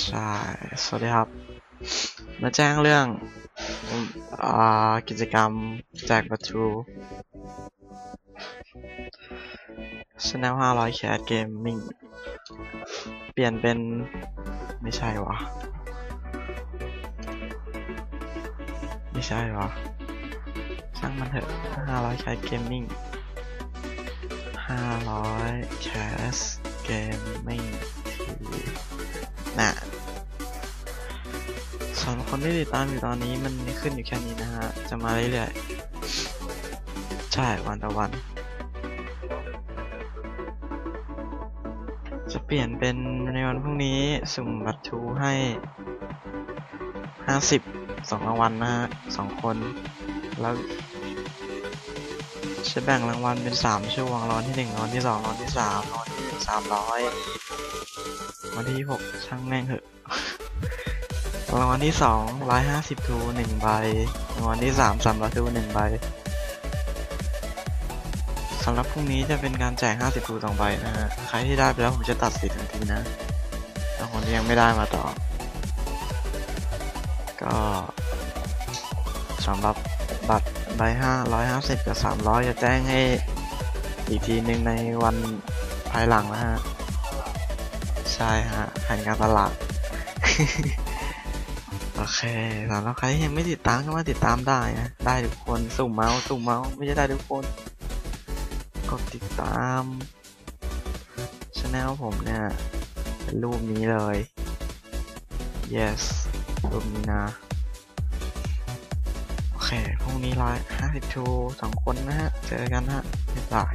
ใช่ สวัสดีครับ มาแจ้งเรื่องอ่ากิจกรรมแจกบัตรทูชแนล500แคสเกมมิ่ง เปลี่ยนเป็น ไม่ใช่วะ ไม่ใช่วะ ช่างมันเถอะ 500แคสเกมมิ่ง500แคส นะสำหรับคนที่ติดตามอยู่ตอนนี้มันขึ้นอยู่แค่นี้นะฮะ จะมาเรื่อยๆ ใช่วันต่อวัน จะเปลี่ยนเป็นในวันพรุ่งนี้สุ่มบัตรทูให้50สองรางวัลนะฮะสองคน แล้วจะแบ่งรางวัลเป็นสามช่วงรางวัลที่หนึ่งรางวัลที่สองรางวัลที่สามรางวัล สามร้อยวัลที่หกช่างแม่งเหอะรางวัลที่สองร้อยห้าสิบทูหนึ่งใบรางวัลที่สามสามร้อยทูหนึ่งใบสำหรับพรุ่งนี้จะเป็นการแจกห้าสิบทูสองใบนะฮะ ใครที่ได้ไปแล้วผมจะตัดสิทธิ์ทันทีนะแต่คนที่ยังไม่ได้มาต่อ ก็สำหรับบัตรใบห้าร้อยห้าสิบกับสามร้อยจะแจ้งให้อีกทีหนึ่งในวัน ภายหลังนะฮะ ใช่ฮะแผนการตลาด โอเคสำหรับใครที่ยังไม่ติดตามก็มาติดตามได้นะ ได้ทุกคน สุ่มเมาส์ สุ่มเมาส์ ไม่ใช่ได้ทุกคน กดติดตามช anel ผมเนี่ย เป็นรูปนี้เลย yes รูปนี้นะ โอเค พรุ่งนี้ร้อยห้าสิบทูสองคนนะฮะ เจอกันนะฮะบ๊ายบาย